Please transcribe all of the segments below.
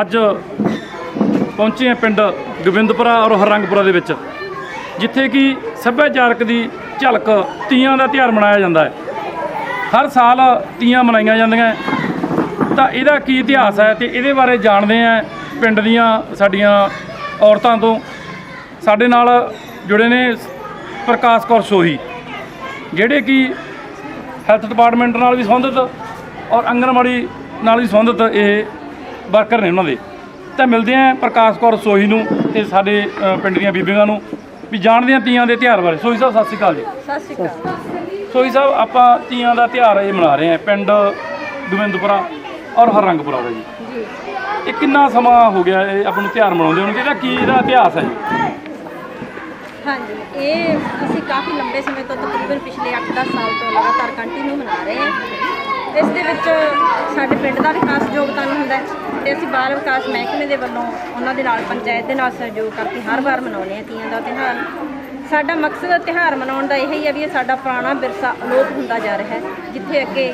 ਅੱਜ ਪਹੁੰਚੇ ਹਾਂ ਪਿੰਡ ਗੋਬਿੰਦਪੁਰਾ ਔਰ ਹਰੰਗਪੁਰਾ ਦੇ ਵਿੱਚ, ਜਿੱਥੇ ਕਿ ਸੱਭਿਆਚਾਰਕ ਦੀ ਝਲਕ ਤੀਆਂ ਦਾ ਤਿਉਹਾਰ ਮਨਾਇਆ ਜਾਂਦਾ ਹੈ। ਹਰ ਸਾਲ ਤੀਆਂ ਮਨਾਈਆਂ ਜਾਂਦੀਆਂ ਤਾਂ ਇਹਦਾ ਕੀ ਇਤਿਹਾਸ ਹੈ ਤੇ ਇਹਦੇ ਬਾਰੇ ਜਾਣਦੇ ਆ ਪਿੰਡ ਦੀਆਂ ਸਾਡੀਆਂ ਔਰਤਾਂ ਤੋਂ। ਸਾਡੇ ਨਾਲ ਜੁੜੇ ਨੇ ਪ੍ਰਕਾਸ਼ ਕੌਰ ਸੋਹੀ, ਜਿਹੜੇ ਕਿ ਹੈਲਥ ਡਿਪਾਰਟਮੈਂਟ ਨਾਲ ਵੀ ਸੰਬੰਧਿਤ ਔਰ ਅੰਗਨਵਾੜੀ ਨਾਲ ਵੀ ਸੰਬੰਧਿਤ ਇਹ ਵਰਕਰ ਨੇ ਉਹਨਾਂ ਦੇ। ਤਾਂ ਮਿਲਦੇ ਆ ਪ੍ਰਕਾਸ਼ ਕੌਰ ਸੋਹੀ ਨੂੰ ਤੇ ਸਾਡੇ ਪਿੰਡ ਦੀਆਂ ਬੀਬੀਆਂ ਨੂੰ। ਵੀ ਜਾਣਦੇ ਆ ਤੀਆਂ ਦੇ ਤਿਉਹਾਰ ਬਾਰੇ। ਸੋਹੀ ਸਾਹਿਬ ਸਤਿ ਸ਼੍ਰੀ ਅਕਾਲ ਜੀ। ਸਤਿ ਸ਼੍ਰੀ ਅਕਾਲ। ਸੋਹੀ ਸਾਹਿਬ ਆਪਾਂ ਤੀਆਂ ਦਾ ਤਿਉਹਾਰ ਇਹ ਮਨਾ ਰਹੇ ਆ ਪਿੰਡ ਗੋਬਿੰਦਪੁਰਾ ਔਰ ਹਰਰੰਗਪੁਰਾ ਦਾ ਜੀ। ਇਹ ਕਿੰਨਾ ਸਮਾਂ ਹੋ ਗਿਆ ਇਹ ਆਪਾਂ ਨੂੰ ਤਿਉਹਾਰ ਮਨਾਉਂਦੇ ਤੇ ਇਹਦਾ ਕੀ ਇਹਦਾ ਇਤਿਹਾਸ ਹੈ ਜੀ? ਹਾਂਜੀ ਇਹ ਅਸੀਂ ਕਾਫੀ ਲੰਬੇ ਸਮੇਂ ਤੋਂ ਤਕਰੀਬਨ ਪਿਛਲੇ 8-10 ਸਾਲ ਤੋਂ ਲਗਾਤਾਰ ਕੰਟੀਨਿਊ ਮਨਾ ਰਹੇ ਹਾਂ। ਇਸ ਦੇ ਵਿੱਚ ਸਾਡੇ ਪਿੰਡ ਦਾ ਵੀ ਖਾਸ ਯੋਗਦਾਨ ਹੁੰਦਾ ਹੈ। ਤੇ ਅਸੀਂ ਬਾਲ ਵਿਕਾਸ ਮਹਿਕਮੇ ਦੇ ਵੱਲੋਂ ਉਹਨਾਂ ਦੇ ਨਾਲ ਪੰਚਾਇਤ ਦੇ ਨਾਲ ਸਹਿਯੋਗ ਕਰਕੇ ਹਰ ਵਾਰ ਮਨਾਉਂਦੇ ਹਾਂ ਤੀਆਂ ਦਾ ਤਿਉਹਾਰ। ਸਾਡਾ ਮਕਸਦ ਤਿਉਹਾਰ ਮਨਾਉਣ ਦਾ ਇਹ ਹੀ ਹੈ ਵੀ ਇਹ ਸਾਡਾ ਪੁਰਾਣਾ ਵਿਰਸਾ ਅਲੋਪ ਹੁੰਦਾ ਜਾ ਰਿਹਾ ਹੈ, ਜਿੱਥੇ ਅੱਗੇ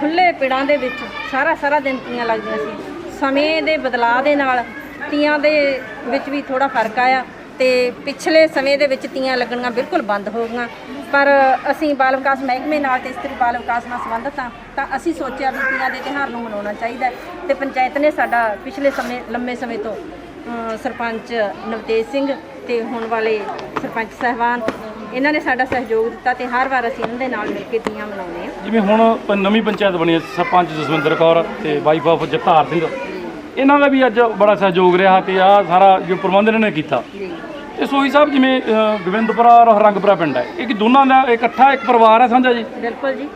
ਖੁੱਲੇ ਪਿੜਾਂ ਦੇ ਵਿੱਚ ਸਾਰਾ ਸਾਰਾ ਦਿਨ ਤੀਆਂ ਲੱਗਦੀਆਂ ਸੀ। ਸਮੇਂ ਦੇ ਬਦਲਾਅ ਦੇ ਨਾਲ ਤੀਆਂ ਦੇ ਵਿੱਚ ਵੀ ਥੋੜਾ ਫ਼ਰਕ ਆਇਆ। ਤੇ ਪਿਛਲੇ ਸਮੇਂ ਦੇ ਵਿੱਚ ਤੀਆਂ ਲੱਗਣੀਆਂ ਬਿਲਕੁਲ ਬੰਦ ਹੋ ਗਈਆਂ। ਪਰ ਅਸੀਂ ਬਾਲ ਵਿਕਾਸ ਮਹਿਕਮੇ ਨਾਲ ਤੇ ਇਸਤਰੀ ਬਾਲ ਵਿਕਾਸ ਨਾਲ ਸੰਬੰਧਿਤ ਹਾਂ ਤਾਂ ਅਸੀਂ ਸੋਚਿਆ ਵੀ ਤੀਆਂ ਦੇ ਤਿਉਹਾਰ ਨੂੰ ਮਨਾਉਣਾ ਚਾਹੀਦਾ ਤੇ ਪੰਚਾਇਤ ਨੇ ਸਾਡਾ ਪਿਛਲੇ ਸਮੇਂ ਲੰਮੇ ਸਮੇਂ ਤੋਂ ਸਰਪੰਚ ਨਵਤੇਜ ਸਿੰਘ ਤੇ ਹੁਣ ਵਾਲੇ ਸਰਪੰਚ ਸਹਿਬਾਨ ਇਹਨਾਂ ਨੇ ਸਾਡਾ ਸਹਿਯੋਗ ਦਿੱਤਾ ਤੇ ਹਰ ਵਾਰ ਅਸੀਂ ਇਹਨਾਂ ਦੇ ਨਾਲ ਮਿਲ ਕੇ ਤੀਆਂ ਮਨਾਉਂਦੇ ਹਾਂ। ਜਿਵੇਂ ਹੁਣ ਪ- ਨਵੀਂ ਪੰਚਾਇਤ ਬਣੀ ਹੈ ਸਰਪੰਚ ਜਸਵਿੰਦਰ ਕੌਰ ਤੇ ਵਾਈਫ ਆਫ ਜਗਤਾਰ ਸਿੰਘ। ਇਹਨਾਂ ਦਾ ਵੀ ਅੱਜ ਬੜਾ ਸਹਿਯੋਗ ਰਿਹਾ ਤੇ ਆ ਸਾਰਾ ਜੋ ਪ੍ਰਬੰਧ ਇਹਨਾਂ ਨੇ ਕੀਤਾ। ਜੀ। ਤੇ ਸੋਈ ਸਾਹਿਬ ਜਿਵੇਂ ਗੋਬਿੰਦਪੁਰਾ ਔਰ ਹਰਰੰਗਪੁਰਾ ਪਿੰਡ ਹੈ। ਇਹ ਕਿ ਦੋਨਾਂ ਦਾ ਇਕੱਠਾ ਇੱਕ ਪਰਿਵਾਰ ਹੈ ਸਾਂਝਾ ਜੀ? ਬਿਲਕੁਲ ਜੀ।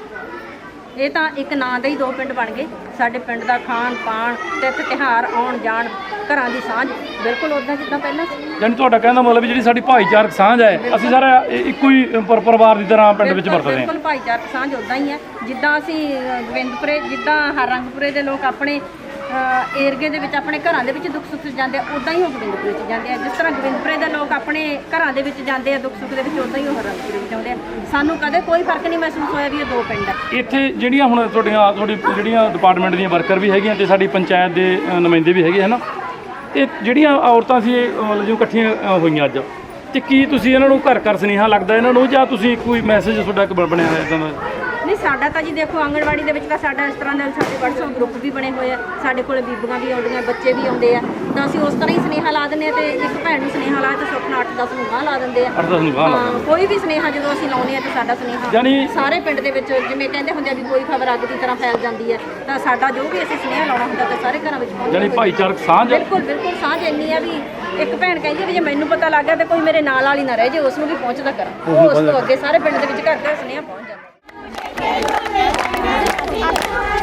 ਇਹ ਤਾਂ ਇੱਕ ਨਾਂ ਦੇ ਹੀ ਦੋ ਪਿੰਡ ਬਣ ਗਏ। ਸਾਡੇ ਪਿੰਡ ਦਾ ਖਾਣ ਪਾਣ ਤੇ ਇੱਥੇ ਤਿਉਹਾਰ ਆਉਣ ਜਾਣ ਘਰਾਂ ਦੀ ਸਾਂਝ ਬਿਲਕੁਲ ਉਦਾਂ ਜਿੱਦਾਂ ਪਹਿਲਾਂ ਸੀ। ਯਾਨੀ ਤੁਹਾਡਾ ਕਹਿਣ ਦਾ ਮਤਲਬ ਜਿਹੜੀ ਸਾਡੀ ਭਾਈਚਾਰਕ ਸਾਂਝ ਹੈ ਅਸੀਂ ਸਾਰਾ ਇਹ ਇੱਕੋ ਹੀ ਪਰ- ਪਰਿਵਾਰ ਦੀ ਤਰ੍ਹਾਂ ਪਿੰਡ ਵਿੱਚ ਵਰਤਦੇ ਹਾਂ। ਬਿਲਕੁਲ ਭਾਈਚਾਰਕ ਸਾਂਝ ਉਦਾਂ ਹੀ ਹੈ। ਜਿੱਦਾਂ ਅਸੀਂ ਗੋਬਿੰਦਪੁਰੇ ਜਿੱਦਾਂ ਹਰਰੰਗਪੁਰੇ ਦੇ ਲੋਕ ਆਪਣੇ ਏਰੀਏ ਦੇ ਵਿੱਚ ਆਪਣੇ ਘਰਾਂ ਦੇ ਵਿੱਚ ਦੁੱਖ ਸੁੱਖ 'ਚ ਜਾਂਦੇ ਆ ਉਦਾਂ ਹੀ ਉਹ ਗੋਬਿੰਦਪੁਰੇ 'ਚ ਜਾਂਦੇ ਆ। ਜਿਸ ਤਰ੍ਹਾਂ ਗੋਬਿੰਦਪੁਰੇ ਦੇ ਲੋਕ ਆਪਣੇ ਘਰਾਂ ਦੇ ਵਿੱਚ ਜਾਂਦੇ ਆ, ਦੁੱਖ ਸੁੱਖ ਦੇ ਵਿੱਚ ਉਦਾਂ ਹੀ ਉਹ ਹਰਰੰਗਪੁਰੇ ਵਿੱਚ ਆਉਂਦੇ ਆ। ਸਾਨੂੰ ਕਦੇ ਕੋਈ ਫ਼ਰਕ ਨਹੀਂ ਮਹਿਸੂਸ ਹੋਇਆ ਵੀ ਇਹ ਦੋ ਪਿੰਡ ਆ। ਇੱਥੇ ਜਿਹੜੀਆਂ ਹੁਣ ਤੁਹਾਡੀਆਂ, ਤੁਹਾਡੀ ਜਿਹੜੀਆਂ ਡਿਪਾਰਟਮੈਂਟ ਦੀਆਂ ਵਰਕਰ ਵੀ ਹੈਗੀਆਂ ਤੇ ਸਾਡੀ ਪੰਚਾਇਤ ਦੇ ਨੁਮਾਇੰਦੇ ਵੀ ਹੈਗੇ, ਹਨਾ? ਤੇ ਜਿਹੜੀਆਂ ਔਰਤਾਂ ਸੀ ਮਤਲਬ ਜੋ ਇਕੱਠੀਆਂ ਹੋਈਆਂ ਅੱਜ, ਤੇ ਕੀ ਤੁਸੀਂ ਇਹਨਾਂ ਨੂੰ ਘਰ ਘਰ ਸੁਨੇਹਾ ਲੱਗਦਾ ਇਹਨਾਂ ਨੂੰ ਜਾਂ ਤੁਸੀਂ ਕੋਈ ਮੈਸੇਜ ਤੁਹਾਡਾ ਬਣਿਆ ਹੋਇਆ ਇਦਾਂ ਦਾ? ਨਹੀਂ ਸਾਡਾ ਤਾਂ ਜੀ ਦੇਖੋ ਆਂਗਣਵਾੜੀ ਦੇ ਵਿੱਚ ਤਾਂ ਸਾਡਾ ਇਸ ਤਰ੍ਹਾਂ ਦੇ ਸਾਡੇ WhatsApp ਗਰੁੱਪ ਵੀ ਬਣੇ ਹੋਏ ਆ ਸਾਡੇ ਕੋਲ ਬੀਬੀਆਂ ਵੀ ਆਉਂਦੀਆਂ ਬੱਚੇ ਵੀ ਆਉਂਦੇ ਆ ਤਾਂ ਅਸੀਂ ਉਸ ਤਰ੍ਹਾਂ ਹੀ ਸੁਨੇਹਾ ਲਾ ਦਿੰਦੇ ਆ ਤੇ ਇੱਕ ਭੈਣ ਨੂੰ ਸੁਨੇਹਾ ਲਾਇਆ ਤੇ ਸੁਪਨਾ 8-10 ਨੂੰ ਗਾਹ ਲਾ ਦਿੰਦੇ ਆ। ਅੱਠ ਦਸ ਨੂੰ ਗਾਹ ਲਾ ਹਾਂ, ਕੋਈ ਵੀ ਸੁਨੇਹਾ ਜਦੋਂ ਅਸੀਂ ਲਾਉਨੇ ਆ ਤੇ ਸਾਡਾ ਸੁਨੇਹਾ ਯਾਨੀ- ਸਾਰੇ ਪਿੰਡ ਦੇ ਵਿੱਚ ਜਿਵੇਂ ਕਹਿੰਦੇ ਹੁੰਦੇ ਆ ਵੀ ਕੋਈ ਖਬਰ ਅੱਗ ਦੀ ਤਰ੍ਹਾਂ ਫੈਲ ਜਾਂਦੀ ਹੈ ਤਾਂ ਸਾਡਾ ਜੋ ਵੀ ਅਸੀਂ ਸੁਨੇਹਾ ਲਾਉਣਾ ਹੁੰਦਾ ਤਾਂ ਸਾਰੇ ਘਰਾਂ ਵਿੱਚ ਪਹੁੰਚ ਯਾਨੀ ਜਾਂਦਾ। ਭਾਈਚਾਰਕ ਸਾਂਝ ਬਿਲਕੁਲ ਬਿਲਕੁਲ ਸਾਂਝ ਇੰਨੀ ਆ ਵੀ ਇੱਕ ਭੈਣ ਕਹਿੰਦੀ ਆ ਵੀ ਜੇ ਮੈਨੂੰ ਪਤਾ ਲੱਗ ਗਿਆ ਤੇ ਕੋਈ ਮੇਰੇ ਨਾਲ ਵਾਲੀ ਨਾ ਰਹਿ ਜੇ ਉਸ ਨੂੰ ਵੀ ਪਹੁੰਚਦਾ ਕਰਾਂ। ਉਹ ਉਸ ਤੋਂ ਅੱਗੇ ਸਾਰੇ ਪਿੰਡ ਦੇ ਵਿੱਚ ਘਰ ਘਰ ਸੁਨੇਹਾ ਪਹੁੰਚ ਜਾਂਦਾ Thank you.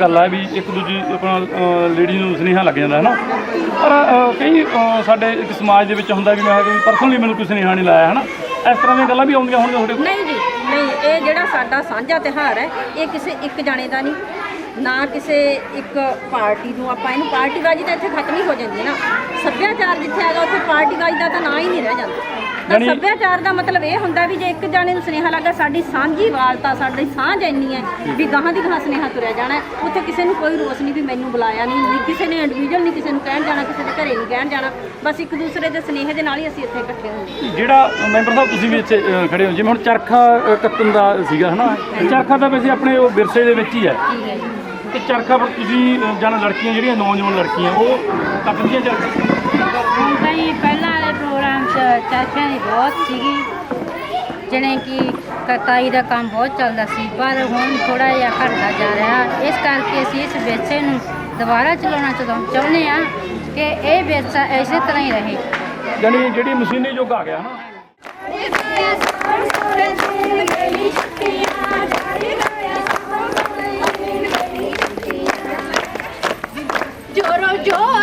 ਗੱਲ ਹੈ ਵੀ ਇੱਕ ਦੂਜੀ ਆਪਣਾ ਲੇਡੀ ਨੂੰ ਸੁਨੇਹਾ ਲੱਗ ਜਾਂਦਾ ਹੈ ਨਾ ਪਰ ਅ, ਕਈ ਅ, ਸਾਡੇ ਇੱਕ ਸਮਾਜ ਦੇ ਵਿੱਚ ਹੁੰਦਾ ਵੀ ਮੈਂ ਕੋਈ ਪਰਸਨਲੀ ਮੈਨੂੰ ਕੋਈ ਸੁਨੇਹਾ ਨਹੀਂ ਲਾਇਆ ਹੈ ਨਾ ਇਸ ਤਰ੍ਹਾਂ ਦੀਆਂ ਗੱਲਾਂ ਵੀ ਆਉਂਦੀਆਂ ਹੋਣਗੀਆਂ ਤੁਹਾਡੇ ਕੋਲ? ਨਹੀਂ ਜੀ ਨਹੀਂ ਇਹ ਜਿਹੜਾ ਸਾਡਾ ਸਾਂਝਾ ਤਿਉਹਾਰ ਹੈ ਇਹ ਕਿਸੇ ਇੱਕ ਜਾਣੇ ਦਾ ਨਹੀਂ ਨਾ ਕਿਸੇ ਇੱਕ ਪਾਰਟੀ ਨੂੰ ਆਪਾਂ ਇਹਨੂੰ ਪਾਰਟੀਬਾਜ਼ੀ ਤਾਂ ਇੱਥੇ ਖਤਮ ਹੀ ਹੋ ਜਾਂਦੀ ਹੈ ਨਾ। ਸੱਭਿਆਚਾਰ ਜਿੱਥੇ ਹੈਗਾ ਉੱਥੇ ਪਾਰਟੀਬਾਜ਼ੀ ਦਾ ਤਾਂ ਨਾਂ ਹੀ ਨਹੀਂ ਰਹਿ ਜਾਂਦਾ। ਤਾਂ ਯਾਨੀ- ਸੱਭਿਆਚਾਰ ਦਾ ਮਤਲਬ ਇਹ ਹੁੰਦਾ ਵੀ ਜੇ ਇੱਕ ਜਾਣੇ ਨੂੰ ਸੁਨੇਹਾ ਲੱਗਾ ਸਾਡੀ ਸਾਂਝੀ ਵਾਲਤਾ ਸਾਡੀ ਸਾਂਝ ਇੰਨੀ ਹੈ ਵੀ ਗਾਹਾਂ ਦੀ ਗਾਹਾਂ ਸੁਨੇਹਾ ਤੁਰਿਆ ਜਾਣਾ ਹੈ। ਉੱਥੇ ਕਿਸੇ ਨੂੰ ਕੋਈ ਰੋਸ ਨਹੀਂ ਵੀ ਮੈਨੂੰ ਬੁਲਾਇਆ ਨਹੀਂ ਨਹੀਂ ਕਿਸੇ ਨੇ ਇੰਡੀਵਿਜੂਅਲ ਨਹੀਂ ਕਿਸੇ ਨੂੰ ਕਹਿਣ ਜਾਣਾ ਕਿਸੇ ਦੇ ਘਰੇ ਨਹੀਂ ਕਹਿਣ ਜਾਣਾ। ਬਸ ਇੱਕ ਦੂਸਰੇ ਦੇ ਸੁਨੇਹੇ ਦੇ ਨਾਲ ਹੀ ਅਸੀਂ ਇੱਥੇ ਇਕੱਠੇ ਹੁੰਦੇ ਹਾਂ। ਜਿਹੜਾ ਮੈਂਬਰ ਸਾਹਿਬ ਤੁਸੀਂ ਵੀ ਇੱਥੇ ਅ, ਖੜੇ ਹੋ। ਜਿਵੇਂ ਹੁਣ ਚਰਖਾ ਅ, ਕੱਤਣ ਦਾ ਸੀਗਾ ਹਨਾ? ਚਰਖਾ ਤਾਂ ਵੈਸੇ ਆਪਣੇ ਉਹ ਵਿਰਸੇ ਦੇ ਵਿੱਚ ਹੀ ਹੈ। ਤੇ ਚਰਖਾ ਪਰ ਤੁਸੀਂ ਅ, ਜਾਣ ਲੜਕੀਆਂ ਜਿਹੜੀਆਂ ਨੌਜਵਾਨ ਲੜਕੀਆਂ ਉਹ ਕੱਤਦੀਆਂ ਚਰਖਾ ਪਹਿਲਾਂ ਵਾਲੇ ਪ੍ਰੋਗਰਾਮ 'ਚ ਦੀ ਬਹੁਤ ਸੀਗੀ ਜਿਹੜੇ ਕਿ ਕਤਾਈ ਦਾ ਕੰਮ ਬਹੁਤ ਚੱਲਦਾ ਸੀ ਪਰ ਹੁਣ ਥੋੜਾ ਜਿਹਾ ਘਟਦਾ ਜਾ ਰਿਹਾ। ਇਸ ਕਰਕੇ ਅਸੀਂ ਇਸ ਵਿਰਸੇ ਨੂੰ ਦੁਬਾਰਾ ਚਲਾਉਣਾ ਚਾਹੁੰ- ਚਾਹੁੰਦੇ ਆ ਕਿ ਇਹ ਵਿਰਸਾ ਇਸੇ ਤਰ੍ਹਾਂ ਹੀ ਰਹੇ। ਯਾਨੀ ਜਿਹੜੀ ਮਸ਼ੀਨੀ ਯੁੱਗ ਆ ਗਿਆ ਜੋਰੋ ਜੋਰ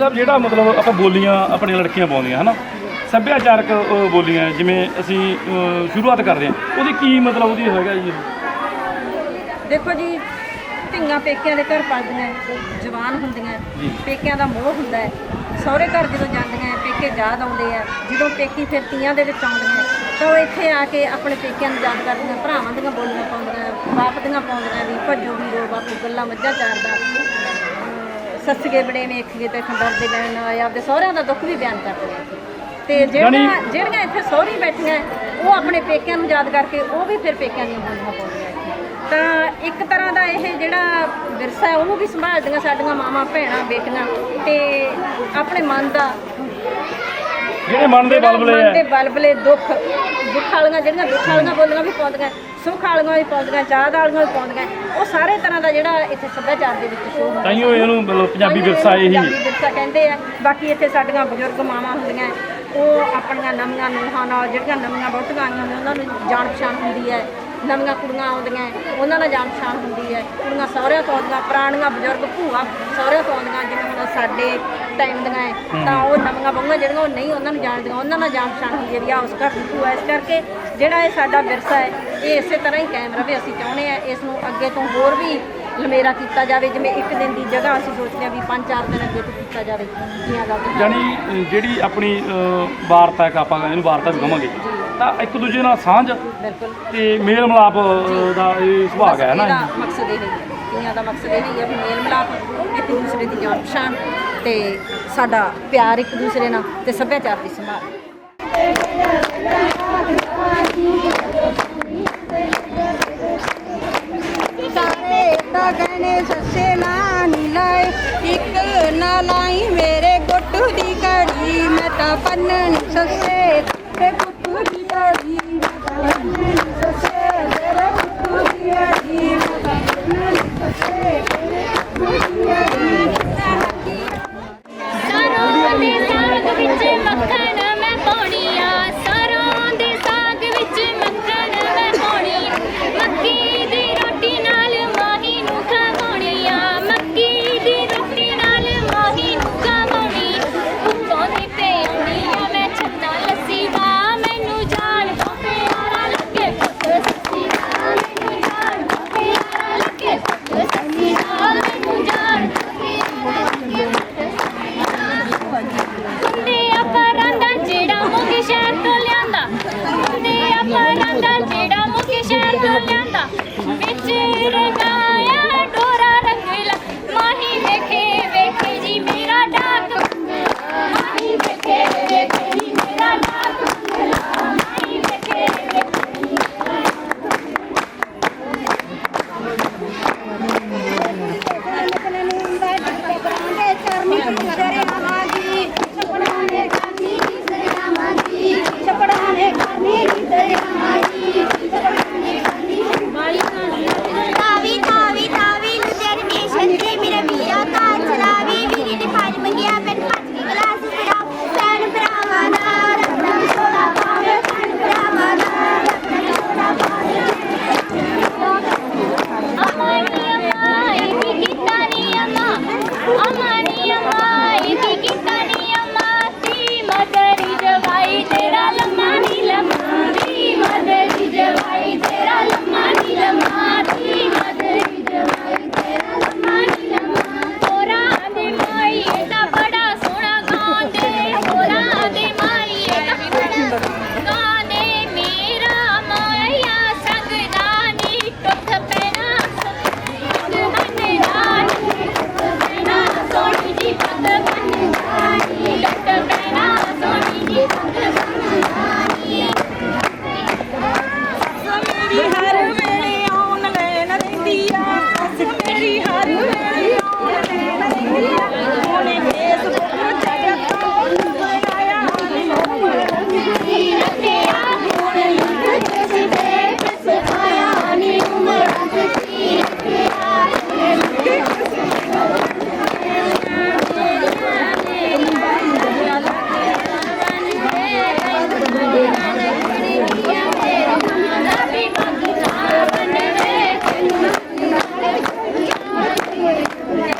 ਸਾਹਿਬ ਜਿਹੜਾ ਮਤਲਬ ਆਪਾਂ ਬੋਲੀਆਂ ਆਪਣੀਆਂ ਲੜਕੀਆਂ ਪਾਉਂਦੀਆਂ ਹਨਾ? ਸੱਭਿਆਚਾਰਕ ਬੋਲੀਆਂ ਜਿਵੇਂ ਅਸੀਂ ਸ਼ੁਰੂਆਤ ਕਰਦੇ ਹਾਂ ਉਹਦੀ ਕੀ ਮਤਲਬ ਉਹਦੀ ਹੈਗਾ ਜੀ? ਦੇਖੋ ਜੀ ਧੀਆਂ ਪੇਕਿਆਂ ਦੇ ਘਰ ਪਲਦੀਆਂ ਜਵਾਨ ਹੁੰਦੀਆਂ ਜੀ। ਪੇਕਿਆਂ ਦਾ ਮੋਹ ਹੁੰਦਾ ਹੈ। ਸਹੁਰੇ ਘਰ ਜਦੋਂ ਜਾਂਦੀਆਂ ਪੇਕੇ ਯਾਦ ਆਉਂਦੇ ਆ। ਜਦੋਂ ਪੇਕੀ ਫਿਰ ਤੀਆਂ ਦੇ ਵਿੱਚ ਆਉਂਦੀਆਂ ਤਾਂ ਉਹ ਇੱਥੇ ਆ ਕੇ ਆਪਣੇ ਪੇਕਿਆਂ ਨੂੰ ਯਾਦ ਕਰਦੀਆਂ ਭਰਾਵਾਂ ਦੀਆਂ ਬੋਲੀਆਂ ਪਾਉਂਦੀਆਂ ਬਾਪ ਦੀਆਂ ਪਾਉਂਦੀਆਂ ਵੀ ਭੱਜੋ ਵੀਰੋ ਬਾਪੂ ਗੱਲਾਂ ਮੱਝਾਂ ਚਾਰਦਾ। ਸੱਸਗੇ ਬੜੇ ਵੇਖੀਏ ਤੇ ਖੰਡਰ ਦੇ ਲੈਣ ਆਏ ਆਪਦੇ ਸਹੁਰਿਆਂ ਦਾ ਦੁੱਖ ਵੀ ਬਿਆਨ ਕਰਦੇ ਆ। ਤੇ ਜਿਹੜੀਆਂ ਜਿਹੜੀਆਂ ਇੱਥੇ ਸਹੁਰੀ ਬੈਠੀਆਂ ਉਹ ਆਪਣੇ ਪੇਕਿਆਂ ਨੂੰ ਯਾਦ ਕਰਕੇ ਉਹ ਵੀ ਫਿਰ ਪੇਕਿਆਂ ਦੀਆਂ ਬੋਲੀਆਂ ਪਾਉਂਦੀਆਂ ਤਾਂ ਇੱਕ ਤਰ੍ਹਾਂ ਦਾ ਇਹ ਜਿਹੜਾ ਵਿਰਸਾ ਹੈ ਉਹਨੂੰ ਵੀ ਸੰਭਾਲਦੀਆਂ ਸਾਡੀਆਂ ਮਾਵਾਂ ਭੈਣਾਂ ਬੇਟੀਆਂ ਤੇ ਆਪਣੇ ਮਨ ਦਾ ਜਿਹੜੇ ਮਨ ਦੇ ਬਲਬਲੇ ਮਨ ਦੇ ਹੈ ਬਲਬਲੇ ਦੁੱਖ ਦੁੱਖ ਵਾਲੀਆਂ ਜਿਹੜੀਆਂ ਦੁੱਖ ਵਾਲੀਆਂ ਬੋਲੀਆਂ ਵੀ ਪਾਉਂਦੀਆਂ ਸੁੱਖ ਵਾਲੀਆਂ ਵੀ ਪਾਉਂਦੀਆਂ ਚਾਹ ਵਾਲੀਆਂ ਵੀ ਪਾਉਂਦੀਆਂ ਉਹ ਸਾਰੇ ਤਰ੍ਹਾਂ ਦਾ ਜਿਹੜਾ ਇੱਥੇ ਸੱਭਿਆਚਾਰ ਦੇ ਵਿੱਚ ਸ਼ੋਅ ਹੁੰਦਾ। ਤਾਈਓ ਇਹਨੂੰ ਮਤਲਬ ਪੰਜਾਬੀ ਵਿਰਸਾ ਇਹੀ। ਪੰਜਾਬੀ ਵਿਰਸਾ ਕਹਿੰਦੇ ਆ। ਬਾਕੀ ਇੱਥੇ ਸਾਡੀਆਂ ਬਜ਼ੁਰਗ ਮਾਵਾਂ ਹੁੰਦੀਆਂ ਉਹ ਆਪਣੀਆਂ ਨਵੀਆਂ ਨੂੰਹਾਂ ਨਾਲ ਜਿਹੜੀਆਂ ਨਵੀਆਂ ਬਹੁਤੀਆਂ ਆਈਆਂ ਹੁੰਦੀਆਂ ਉਹਨਾਂ ਨੂੰ ਜਾਣ ਪਛਾਣ ਹੁੰਦੀ ਹੈ। ਨਵੀਆਂ ਕੁੜੀਆਂ ਆਉਂਦੀਆਂ ਉਹਨਾਂ ਨਾਲ ਜਾਣ ਪਛਾਣ ਹੁੰਦੀ ਹੈ। ਕੁੜੀਆਂ ਸਹੁਰਿਆਂ ਤੋਂ ਆਉਂਦੀਆਂ ਪੁਰਾਣੀਆਂ ਬਜ਼ੁਰਗ ਭੂਆ ਸਹੁਰਿਆਂ ਤੋਂ ਆਉਂਦੀਆਂ ਜਿਵੇਂ ਹੁਣ ਸਾਡੇ ਟਾਈਮ ਦੀਆਂ ਹੈ। ਤਾਂ ਉਹ ਨਵੀਆਂ ਬਹੂਆਂ ਜਿਹੜੀਆਂ ਉਹ ਨਹੀਂ ਉਹਨਾਂ ਨੂੰ ਜਾਣਦੀਆਂ ਉਹਨਾਂ ਨਾਲ ਜਾਣ ਪਛਾਣ ਹੁੰਦੀ ਹੈ ਵੀ ਆ ਉਸ ਘਰ ਦੀ ਭੂਆ ਇਸ ਕਰਕੇ ਜਿਹੜਾ ਇਹ ਸਾਡਾ ਵਿਰਸਾ ਹੈ ਇਹ ਇਸੇ ਤਰ੍ਹਾਂ ਹੀ ਕਾਇਮ ਰਵੇ ਅਸੀਂ ਚਾਹੁੰਦੇ ਆ ਇਸ ਨੂੰ ਅੱਗੇ ਤੋਂ ਹੋਰ ਵੀ ਲਮੇਰਾ ਕੀਤਾ ਜਾਵੇ। ਜਿਵੇਂ ਇੱਕ ਦਿਨ ਦੀ ਜਗ੍ਹਾ ਅਸੀਂ ਸੋਚਦੇ ਹਾਂ ਵੀ ਪੰਜ ਚਾਰ ਦਿਨ ਅੱਗੇ ਤੋਂ ਕੀਤਾ ਜਾਵੇ। ਜੀਆਂ ਜਿਹੜੀ ਆਪਣੀ ਵਾਰਤਾ ਹੈ ਆਪਾਂ ਇਹਨੂੰ ਵਾਰਤਾ ਵੀ ਕਹਾਂਗੇ। ਤਾਂ ਇੱਕ ਦੂਜੇ ਨਾਲ ਸਾਂਝ ਬਿਲਕੁਲ। ਤੇ ਮੇਲ ਮਿਲਾਪ ਦਾ ਇਹ ਸੁਭਾਗ ਹੈ ਨਾ ਇਹਦਾ ਮਕਸਦ ਇਹ ਹੈ। ਤੀਆਂ ਦਾ ਮਕਸਦ ਇਹ ਹੈ ਵੀ ਮੇਲ ਮਿਲਾਪ ਇੱਕ ਦੂਸਰੇ ਦੀ ਜਾਣ ਪਛਾਣ ਤੇ ਸਾਡਾ ਪਿਆਰ ਇੱਕ ਦੂਸਰੇ ਨਾਲ ਤੇ ਸੱਭਿਆਚਾਰ ਦੀ ਸੰਭਾਲ। ਤਾਂ ਸੱਸੇ ਨਾ ਨੀ ਲਾਏ। ਇੱਕ ਨਾ ਲਾਈ ਮੇਰੇ ਗੁੱਟ ਦੀ ਘੜੀ। ਮੈਂ ਤਾਂ ਪੰਨਣ ਸੱਸੇ ਤੇ ਗੁੱਟ ਦੀ ਘੜੀ ਮੈਂ Yeah.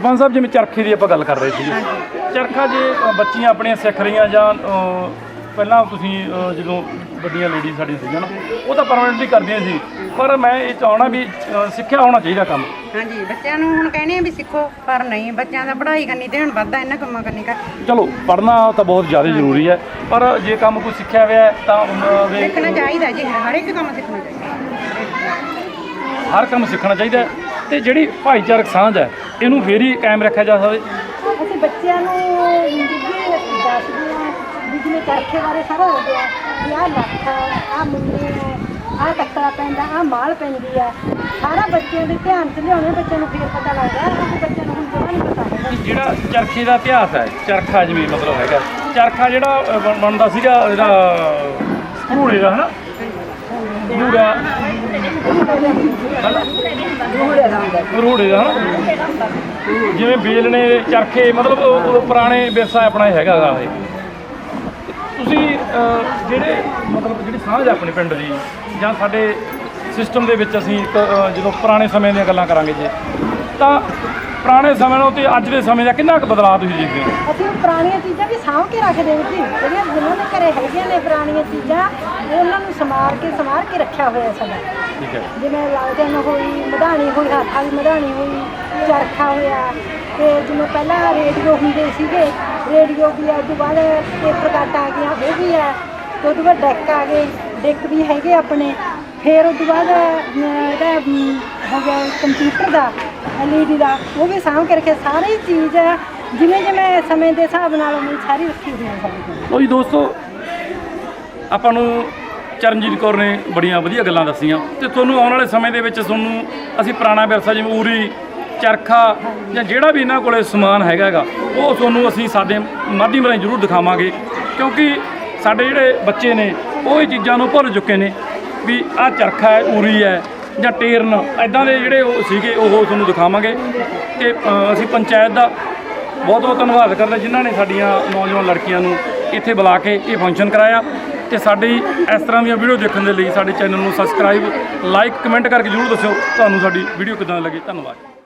ਸਰਪੰਚ ਸਾਹਿਬ ਜਿਵੇਂ ਚਰਖੇ ਦੀ ਆਪਾਂ ਗੱਲ ਕਰ ਰਹੇ ਸੀਗੇ। ਚਰਖਾ ਜੇ ਬੱਚੀਆਂ ਆਪਣੀਆਂ ਸਿੱਖ ਰਹੀਆਂ ਜਾਂ ਪਹਿਲਾਂ ਤੁਸੀਂ ਜਦੋਂ ਵੱਡੀਆਂ ਲੇਡੀ ਸਾਡੀ ਸੀਗੀਆਂ ਨਾ ਉਹ ਤਾਂ ਪਰਮਾਨੈਂਟਲੀ ਕਰਦੀਆਂ ਸੀ। ਪਰ ਮੈਂ ਇਹ ਚਾਹਣਾ ਵੀ ਸਿੱਖਿਆ ਹੋਣਾ ਚਾਹੀਦਾ ਕੰਮ। ਹਾਂਜੀ ਬੱਚਿਆਂ ਨੂੰ ਹੁਣ ਕਹਿੰਦੇ ਆ ਵੀ ਸਿੱਖੋ ਪਰ ਨਹੀਂ ਬੱਚਿਆਂ ਦਾ ਪੜ੍ਹਾਈ ਕਰਨੀ ਤੇ ਹੁਣ ਵੱਧਦਾ ਇਹਨਾਂ ਕੰਮਾਂ ਕਰਨੀ ਕਰ। ਚਲੋ ਪੜ੍ਹਨਾ ਤਾਂ ਬਹੁਤ ਜ਼ਿਆਦਾ ਜ਼ਰੂਰੀ ਹੈ ਪਰ ਜੇ ਕੰਮ ਕੋਈ ਸਿੱਖਿਆ ਹੋਇਆ ਤਾਂ ਉਹਨਾਂ ਦੇ ਸਿੱਖਣਾ ਚਾਹੀਦਾ ਜੀ ਹਰ ਇੱਕ ਕੰਮ ਸਿੱਖਣਾ ਚਾਹੀਦਾ। ਹਰ ਕੰਮ ਸਿੱਖਣਾ ਚਾਹੀਦਾ ਤੇ ਜਿਹੜੀ ਭਾਈਚਾਰਕ ਸਾਂਝ ਹੈ ਇਹਨੂੰ ਫੇਰ ਹੀ ਕਾਇਮ ਰੱਖਿਆ ਜਾ ਸਕਦੇ ਅਸੀਂ ਬੱਚਿਆਂ ਨੂੰ ਦੱਸਦੇ ਵੀ ਜਿਵੇਂ ਚਰਖੇ ਬਾਰੇ ਸਾਰਾ ਦੱਸਦੇ ਆ ਵੀ ਆਹ ਲੱਖ ਆਹ ਮੁੰਡੇ ਆ ਆਹ ਪੈਂਦਾ ਆਹ ਮਾਲ ਪੈਂਦੀ ਆ। ਸਾਰਾ ਬੱਚਿਆਂ ਦੇ ਧਿਆਨ ਚ ਲਿਆਉਣੇ ਬੱਚਿਆਂ ਨੂੰ ਫੇਰ ਪਤਾ ਲੱਗਦਾ ਕਿ ਬੱਚਿਆਂ ਨੂੰ ਹੁਣ ਜਮਾਂ ਨਹੀਂ ਪਤਾ ਹੈਗਾ। ਜਿਹੜਾ ਚਰਖੇ ਦਾ ਇਤਿਹਾਸ ਹੈ ਚਰਖਾ ਜਿਵੇਂ ਮਤਲਬ ਹੈਗਾ। ਚਰਖਾ ਜਿਹੜਾ ਅ, ਬਣ- ਬਣਦਾ ਸੀਗਾ ਦਾ ਹਨਾ? ਘੂੜਾ ਰੂੜੇ ਦਾ, ਹਨਾ? ਜਿਵੇਂ ਬੇਲਣੇ ਚਰਖੇ, ਮਤਲਬ ਉਹ- ਪੁਰਾਣੇ ਵਿਰਸਾ ਆਪਣਾ ਹੈਗਾ ਗਾ ਇਹ। ਤੁਸੀਂ ਜਿਹੜੇ, ਮਤਲਬ ਜਿਹੜੀ ਸਾਂਝ ਆਪਣੇ ਪਿੰਡ ਦੀ, ਜਾਂ ਸਾਡੇ ਸਿਸਟਮ ਦੇ ਵਿੱਚ ਅਸੀਂ ਜਦੋਂ ਪੁਰਾਣੇ ਸਮੇਂ ਦੀਆਂ ਗੱਲਾਂ ਕਰਾਂਗੇ ਜੇ, ਤਾਂ ਪੁਰਾਣੇ ਸਮੇਂ ਨਾਲੋਂ ਤੇ ਅੱਜ ਦੇ ਸਮੇਂ ਦਾ ਕਿੰਨਾ ਕੁ ਬਦਲਾਅ ਤੁਸੀਂ ਦੇਖਦੇ ਹੋ? ਅਸੀਂ ਉਹ ਪੁਰਾਣੀਆਂ ਚੀਜ਼ਾਂ ਵੀ ਸਾਂਭ ਕੇ ਰੱਖਦੇ ਹਾਂ ਜੀ। ਜਿਹੜੀਆਂ ਜਿਨ੍ਹਾਂ ਦੇ ਘਰੇ ਹੈਗੀਆਂ ਨੇ ਪੁਰਾਣੀਆਂ ਚੀਜ਼ਾਂ ਉਹਨਾਂ ਨੂੰ ਸਮਾਰ ਕੇ ਸਮਾਰ ਕੇ ਰੱਖਿਆ ਹੋਇਆ ਸਾਡਾ। ਠੀਕ ਹੈ। ਜਿਵੇਂ ਲਾਲਟਨ ਹੋਈ ਮਧਾਣੀ ਹੋਈ ਹੱਥ ਵਾਲੀ ਮਧਾਣੀ ਹੋਈ ਚਰਖਾ ਹੋਇਆ। ਤੇ ਜਿਵੇਂ ਪਹਿਲਾਂ ਰੇਡੀਓ ਹੁੰਦੇ ਸੀਗੇ ਰੇਡੀਓ ਵੀ ਉਸ ਤੋਂ ਬਾਅਦ ਪੇਪਰ ਕੱਟ ਆ ਗਿਆ ਉਹ ਵੀ ਆ ਤੇ ਤੋਂ ਬਾਅਦ ਡੈਕ ਆ ਗਏ ਡੈਕ ਵੀ ਹੈਗੇ ਆਪਣੇ। ਫਿਰ ਉਸ ਤੋਂ ਬਾਅਦ ਅਮ, ਇਹਦਾ ਅਮ, ਹੋ ਗਿਆ ਕੰਪਿਊਟਰ ਦਾ। ਐਲਈਡੀ ਦਾ ਉਹ ਵੀ ਸਾਂਭ ਕੇ ਰੱਖੇ ਸਾਰੀ ਚੀਜ਼ ਆ, ਜਿਵੇਂ ਜਿਵੇਂ ਸਮੇਂ ਦੇ ਹਿਸਾਬ ਨਾਲ ਉਹ ਸਾਰੀ ਰੱਖੀ ਹੋਈ ਹੈ ਸਾਡੇ ਕੋਲ ਲੋ ਜੀ ਦੋਸਤੋ ਆਪਾਂ ਨੂੰ ਚਰਨਜੀਤ ਕੌਰ ਨੇ ਬੜੀਆਂ ਵਧੀਆ ਗੱਲਾਂ ਦੱਸੀਆਂ। ਤੇ ਤੁਹਾਨੂੰ ਆਉਣ ਵਾਲੇ ਸਮੇਂ ਦੇ ਵਿੱਚ ਤੁਹਾਨੂੰ ਅਸੀਂ ਪੁਰਾਣਾ ਵਿਰਸਾ ਜਿਵੇਂ ਊਰੀ ਚਰਖਾ ਜਾਂ ਜਿਹੜਾ ਵੀ ਇਹਨਾਂ ਕੋਲੇ ਸਮਾਨ ਹੈਗਾ ਹੈਗਾ ਉਹ ਤੁਹਾਨੂੰ ਅਸੀਂ ਸਾਡੇ ਮਾਧਿਅਮ ਰਾਹੀਂ ਜ਼ਰੂਰ ਦਿਖਾਵਾਂਗੇ। ਕਿਉਂਕਿ ਸਾਡੇ ਜਿਹੜੇ ਬੱਚੇ ਨੇ ਉਹ ਇਹ ਚੀਜ਼ਾਂ ਨੂੰ ਭੁੱਲ ਚੁੱਕੇ ਨੇ ਵੀ ਆਹ ਚਰਖਾ ਹੈ ਊਰੀ ਹੈ ਜਾਂ ਟੇਰਨ ਐਦਾਂ ਦੇ ਜਿਹੜੇ ਉਹ ਸੀਗੇ, ਉਹ ਤੁਹਾਨੂੰ ਦਿਖਾਵਾਂਗੇ। ਤੇ ਅਸੀਂ ਪੰਚਾਇਤ ਦਾ ਬਹੁਤ ਬਹੁਤ ਧੰਨਵਾਦ ਕਰਦੇ ਜਿਨ੍ਹਾਂ ਨੇ ਸਾਡੀਆਂ ਨੌਜਵਾਨ ਲੜਕੀਆਂ ਨੂੰ ਇੱਥੇ ਬੁਲਾ ਕੇ ਇਹ ਫੰਕਸ਼ਨ ਕਰਾਇਆ। ਤੇ ਸਾਡੀ ਇਸ ਤਰ੍ਹਾਂ ਦੀਆਂ ਵੀਡੀਓ ਦੇਖਣ ਦੇ ਲਈ ਸਾਡੇ ਚੈਨਲ ਨੂੰ ਸਬਸਕ੍ਰਾਈਬ ਲਾਈਕ ਕਮੈਂਟ ਕਰਕੇ ਜਰੂਰ ਦੱਸਿਓ। ਤੁਹਾਨੂੰ ਸਾਡੀ ਵੀਡੀਓ ਕਿਦਾਂ ਲੱਗੀ? ਧੰਨਵਾਦ।